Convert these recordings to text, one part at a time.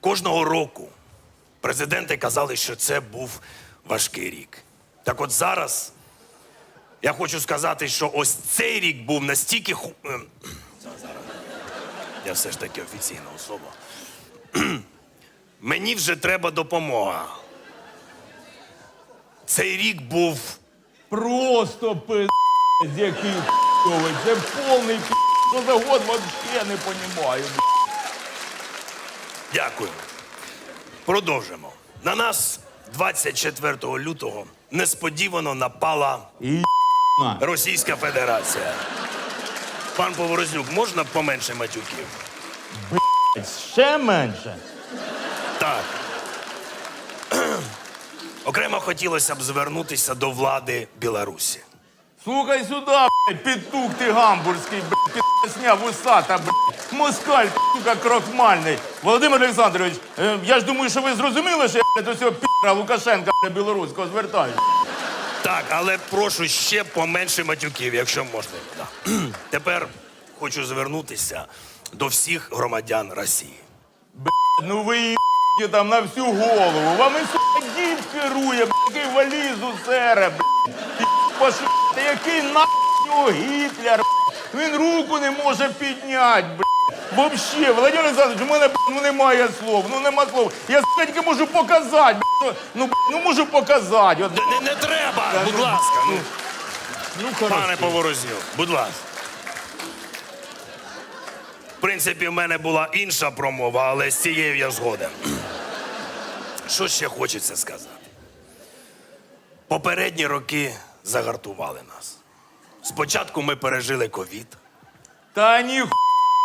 Кожного року президенти казали, що це був важкий рік. Так от зараз я хочу сказати, що ось цей рік був настільки ху... ем. Я все ж таки офіційна особа. Мені вже треба допомога. Цей рік був Просто пиздець, який. Це повний пиздець. Що за год вообще не понімаю. Дякую. Продовжимо. На нас 24 лютого несподівано напала. Російська Федерація. Пан Поворознюк, можна поменше матюків? Ще менше. Так. Окремо хотілося б звернутися до влади Білорусі. Слухай сюди, блядь, петух ти гамбурзький, блядь, підсня вусата, блядь, москаль, сука, крохмальний. Володимир Олександрович, е, я ж думаю, що ви зрозуміли, що я до цього піра Лукашенка блядь, білоруського звертаюсь. Так, але прошу ще поменше матюків, якщо можна. Да. Тепер хочу звернутися до всіх громадян Росії. Ну ви їбаті там на всю голову. Вам і сука дід керує, блядь, який валізу сере. І пошли, який нахуй Гітлер, блядь. Він руку не може підняти, блядь. Вообще, Володимир Олександрович, у мене блядь, ну, немає слов, ну нема слов. Я сука, тільки можу показати, Ну, блядь, ну можу показати. От, Не, не треба, будь ласка. Ну, ну, пане хорошо. Поворознюк, будь ласка. В принципі, в мене була інша промова, але з цією я згоден. Що ще хочеться сказати? Попередні роки загартували нас. Спочатку ми пережили ковід. Та ні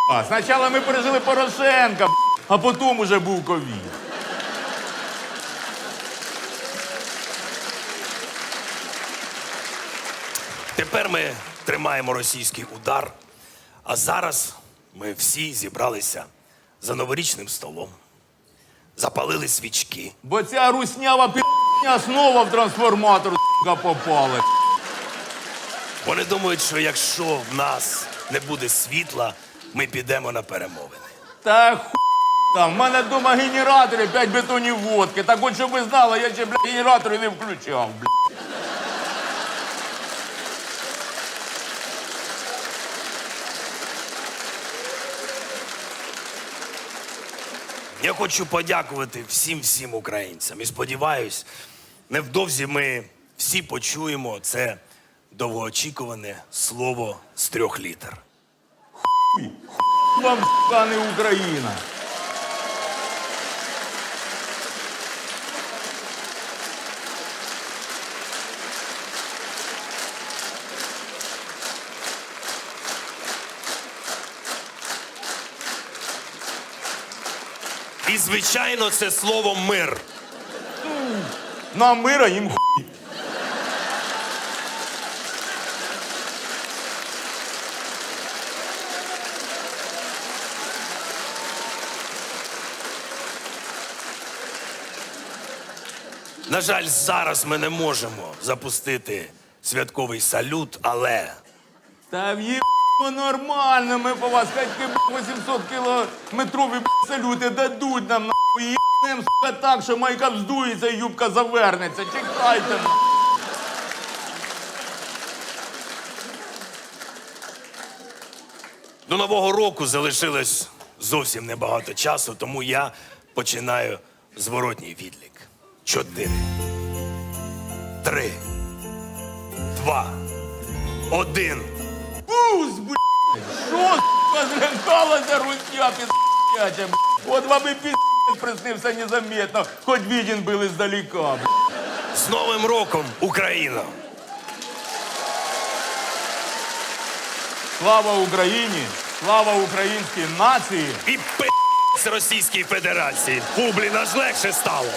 хуя. Спочатку ми пережили Порошенка, а потім уже був ковід. Тепер ми тримаємо російський удар, а зараз ми всі зібралися за новорічним столом, запалили свічки. Бо ця руснява пі***ня снова в трансформатор сука, попала. Вони думають, що якщо в нас не буде світла, ми підемо на перемовини. Та ху там, в мене вдома генератори, 5 бетонів водки. Так от, щоб ви знали, я ще, бля, генератори не включав, бля. Я хочу подякувати всім всім українцям і сподіваюсь, невдовзі ми всі почуємо це довгоочікуване слово з трьох літер. Вам, сука, не Україна. І, звичайно, це слово мир. Нам мира, їм хуй. На жаль, зараз ми не можемо запустити святковий салют, але Та в'їб нормально, ми по вас б, 800 кілометрові салюти дадуть нам, нахуй. Їбнем, сука, так, що майка вздується і юбка завернеться. Чекайте, нахуй. до Нового року залишилось зовсім небагато часу, тому я починаю зворотній відлік. Чотири. Три. Два. Один. Пуз, блядь! Що, сука, злякалася русня піздяча? От вам і піздець приснився незаметно, хоч виден был издалека, блядь. З Новим роком, Україна! Слава Україні! Слава українській нації! І пи*** Російській Федерації. Фу, блін, аж легше стало.